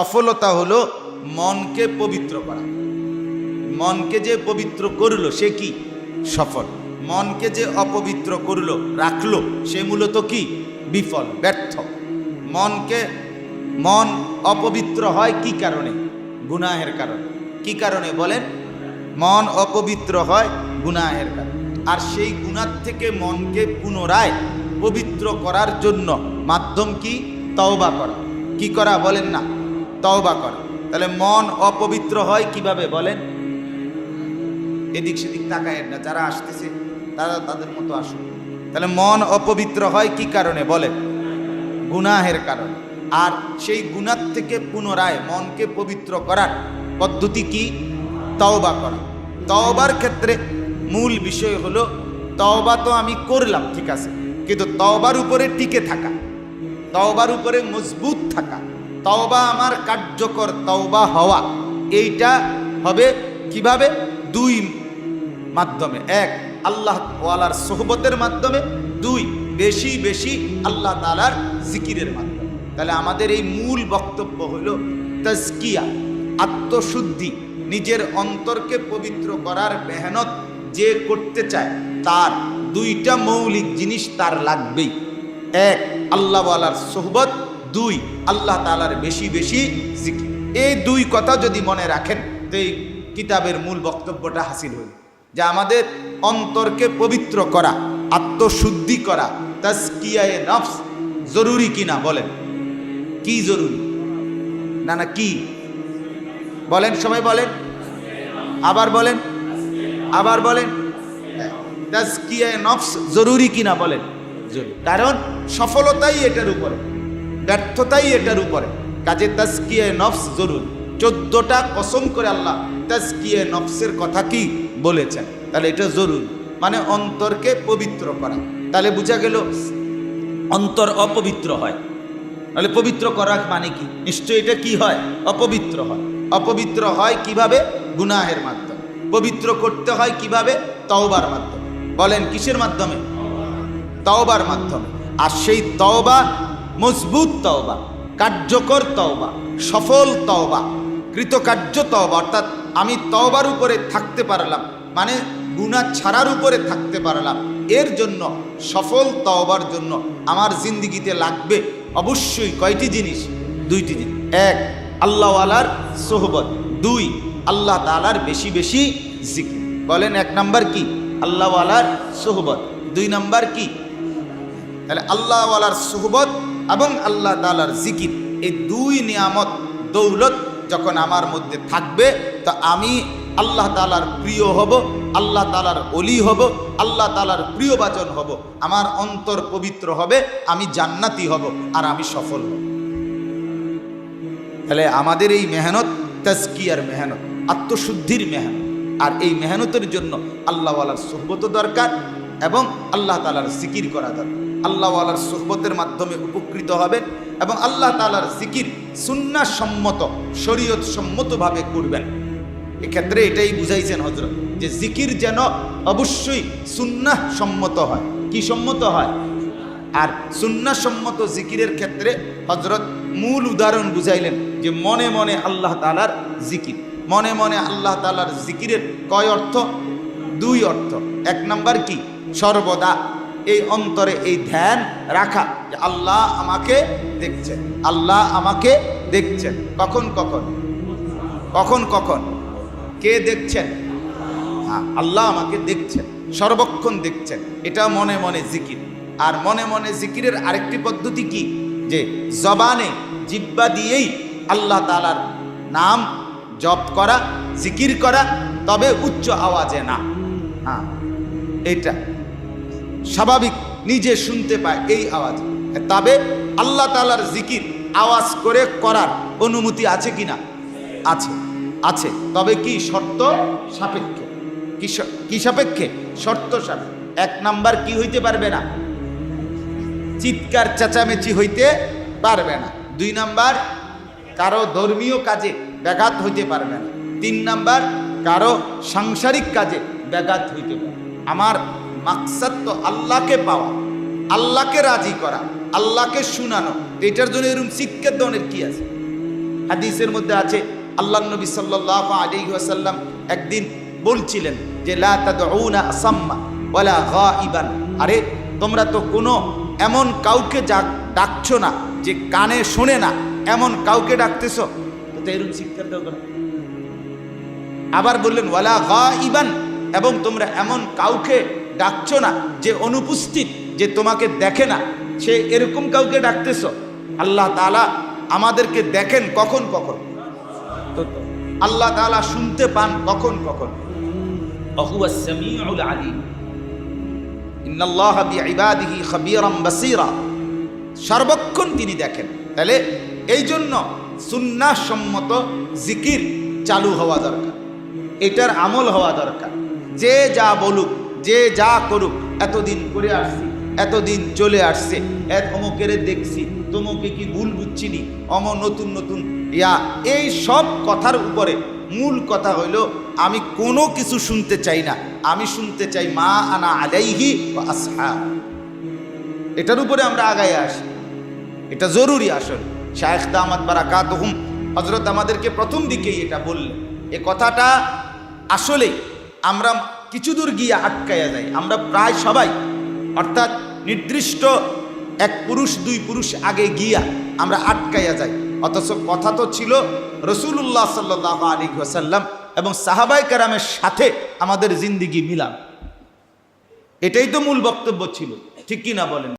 সফলতা হলো মনকে পবিত্র করা। মনকে যে পবিত্র করল, সে কি? সফল। মনকে যে অপবিত্র করল, রাখল, সে মূলত কি? বিফল, ব্যর্থ। মনকে, মন অপবিত্র হয় কি কারণে? গুনাহের কারণে। কি কারণে বলেন? মন অপবিত্র হয় গুনাহের কারণে। আর সেই গুনার থেকে মনকে পুনরায় পবিত্র করার জন্য মাধ্যম কি? তওবা করা। কি করা বলেন না? তওবা করা। তাহলে মন অপবিত্র হয় কীভাবে বলেন? এদিক সেদিক তাকায়েন না, যারা আসতেছে, তারা তাদের মতো আসুন। তাহলে মন অপবিত্র হয় কি কারণে বলে গুনাহের কারণে। আর সেই গুনার থেকে পুনরায় মনকে পবিত্র করার পদ্ধতি কি? তওবা করা। তওবার ক্ষেত্রে মূল বিষয় হলো, তওবা তো আমি করলাম, ঠিক আছে। কিন্তু তওবার উপরে টিকে থাকা, তওবার উপরে মজবুত থাকা। তওবা আমার কার্যকর তওবা হওয়া। এইটা হবে কীভাবে? দুই মাধ্যমে। এক, আল্লাহ ওয়ালার সোহবতের মাধ্যমে। দুই, বেশি বেশি আল্লাহ তালার জিকিরের মাধ্যমে। তাহলে আমাদের এই মূল বক্তব্য হলো তাজকিয়া, আত্মশুদ্ধি, নিজের অন্তরকে পবিত্র করার মেহনত যে করতে চায়, তার দুইটা মৌলিক জিনিস তার লাগবেই। এক আল্লাহওয়ালার সোহবত। দুই, আল্লাহ তালার বেশি বেশি জিকির। এই দুই কথা যদি মনে রাখেন, তো এই কিতাবের মূল বক্তব্যটা হাসিল হইল। যে আমাদের অন্তরকে পবিত্র করা, আত্মশুদ্ধি করা তাস্কিয়ায়ে নফস জরুরি কিনা বলেন? কি জরুরি? না না, কি? বলেন সবাই বলেন। আবার বলেন। আবার বলেন। তাজকিয়ায়ে নফস জরুরি কিনা বলেন? জরুরি। কারণ সফলতাই এটার উপরে। ব্যর্থতাই এটার উপরে। কাজে তাজকিয়ায়ে নফস জরুর। চোদ্দটা কসম করে আল্লাহ তাজকিয়ে নফসের কথা কি বলেছেন? তাহলে এটা জরুর। মানে অন্তরকে পবিত্র করা। তাহলে বোঝা গেল অন্তর অপবিত্র হয়। তাহলে পবিত্র করা মানে কি? নিশ্চয়ই এটা কি হয়? অপবিত্র হয়। অপবিত্র হয় কীভাবে? গুনাহের মাধ্যমে। পবিত্র করতে হয় কীভাবে? তওবার মাধ্যমে। বলেন কিসের মাধ্যমে? তওবার মাধ্যমে। আর সেই তওবা মজবুত তওবা, কার্যকর তওবা, সফল তওবা, কৃতকার্য তওবা, অর্থাৎ আমি তওবার উপরে থাকতে পারলাম মানে গুনাহ ছাড়ার উপরে থাকতে পারলাম, এর জন্য, সফল তওবার জন্য আমার জিন্দিগিতে লাগবে অবশ্যই কয়টি জিনিস? দুইটি জিনিস। এক, আল্লাহ আল্লাহওয়ালার সোহবত। দুই, আল্লাহ তালার বেশি বেশি জিকির। বলেন এক নাম্বার কি? আল্লাহওয়ালার সোহবত। দুই নাম্বার কি? তাহলে আল্লাহওয়ালার সোহবত এবং আল্লাহ তালার জিকির, এই দুই নিয়ামত দৌলত যখন আমার মধ্যে থাকবে, তো আমি আল্লাহ তালার প্রিয় হব, আল্লাহ তালার অলি হব, আল্লাহ তালার প্রিয় বাচন হব। আমার অন্তর পবিত্র হবে, আমি জান্নাতি হব, আর আমি সফল হব। তাহলে আমাদের এই মেহনত তাজকিয়ার মেহনত, আত্মশুদ্ধির মেহনত। আর এই মেহনতের জন্য আল্লাহওয়ালার সোহবত দরকার এবং আল্লাহ তালার সিকির করা দরকার। আল্লাহওয়ালার সোহবতের মাধ্যমে উপকৃত হবেন এবং আল্লাহ তালার জিকির সুন্না সম্মত শরীয়ত সম্মতভাবে করবেন। এক্ষেত্রে এটাই বুঝাইছেন হজরত যে জিকির যেন অবশ্যই সুন্না সম্মত হয়। কি সম্মত হয়? আর সুন্নাসম্মত জিকিরের ক্ষেত্রে হজরত মূল উদাহরণ বুঝাইলেন যে মনে মনে আল্লাহ তালার জিকির। মনে মনে আল্লাহ তালার জিকিরের কয় অর্থ? দুই অর্থ। এক নাম্বার কি? সর্বদা এই অন্তরে এই ধ্যান রাখা যে আল্লাহ আমাকে দেখছেন আল্লাহ আমাকে দেখছেন কখন কখন? কখন কখন? কে দেখছেন? হ্যাঁ আল্লাহ আমাকে দেখছেন, সর্বক্ষণ দেখছেন। এটা মনে মনে জিকির। আর মনে মনে জিকিরের আরেকটি পদ্ধতি কি? যে জবানে জিব্বা দিয়েই আল্লাহ তালার নাম জপ করা, জিকির করা, তবে উচ্চ আওয়াজে না। হ্যাঁ এটা স্বাভাবিক নিজে শুনতে পায় এই আওয়াজ। তবে আল্লাহ তালার জিকির আওয়াজ করে করার অনুমতি আছে কি না আছে। আছে। তবে কি শর্ত সাপেক্ষে? কি সাপেক্ষে? শর্ত সাপেক্ষে। এক নাম্বার কি হইতে পারবে না? চিৎকার চেঁচামেচি হইতে পারবে না। দুই নাম্বার, কারও ধর্মীয় কাজে ব্যাঘাত হইতে পারবে না। তিন নাম্বার, কারও সাংসারিক কাজে ব্যাঘাত হইতে পারে আমার মাকসাদ তো আল্লাহকে পাওয়া, আল্লাহকে রাজি করা, আল্লাহকে শুনানো, এটার জন্য এরকম শিক্ষার দনের কি আছে? হাদিসের মধ্যে আছে আল্লাহ নবী সাল্লাহ আলী ওয়াসাল্লাম একদিন বলছিলেন যে, লা আরে, তোমরা তো কোনো এমন কাউকে ডাকছো না যে কানে শোনে না, এমন কাউকে ডাকতেছো? তো এরকম শিক্ষার দরকার। আবার বললেন, ওয়ালা গাইবান, এবং তোমরা এমন কাউকে ডাকছো না যে অনুপস্থিত যে তোমাকে দেখে না সে এরকম কাউকে ডাকতেছ? আল্লাহ তালা আমাদেরকে দেখেন কখন কখন? তো আল্লাহ তালা শুনতে পান কখন কখন? সর্বক্ষণ তিনি দেখেন। তাহলে এই জন্য সম্মত জিকির চালু হওয়া দরকার। এটার আমল হওয়া দরকার। যে যা বলুক যে যা করুক, এতদিন করে আসছি, এতদিন চলে আসছে, এক অমুকের দেখছি, তোমাকে কি ভুল বুঝছিনি? অম নতুন নতুন। ইয়া, এই সব কথার উপরে মূল কথা হইল, আমি কোনো কিছু শুনতে চাই না। আমি শুনতে চাই, মা আনা আলাইহি ওয়া আসহাব। এটার উপরে আমরা আগায় আসি। এটা জরুরি আসল। শায়েখ দামাদ বারাকাত হুম হজরত আমাদেরকে প্রথম দিকেই এটা বললেন। এ কথাটা আসলে আমরা কিছু দূর গিয়ে আটকাইয়া যায়। আমরা প্রায় সবাই, অর্থাৎ নির্দিষ্ট এক পুরুষ, দুই পুরুষ আগে গিয়া আমরা আটকাইয়া যাই। অথচ কথা তো ছিল রসুল্লাহ সাল্লাহ আলী ওসাল্লাম এবং সাহাবাই কারামের সাথে আমাদের জিন্দিগি মিলাম এটাই তো মূল বক্তব্য ছিল। ঠিক কিনা বলেন?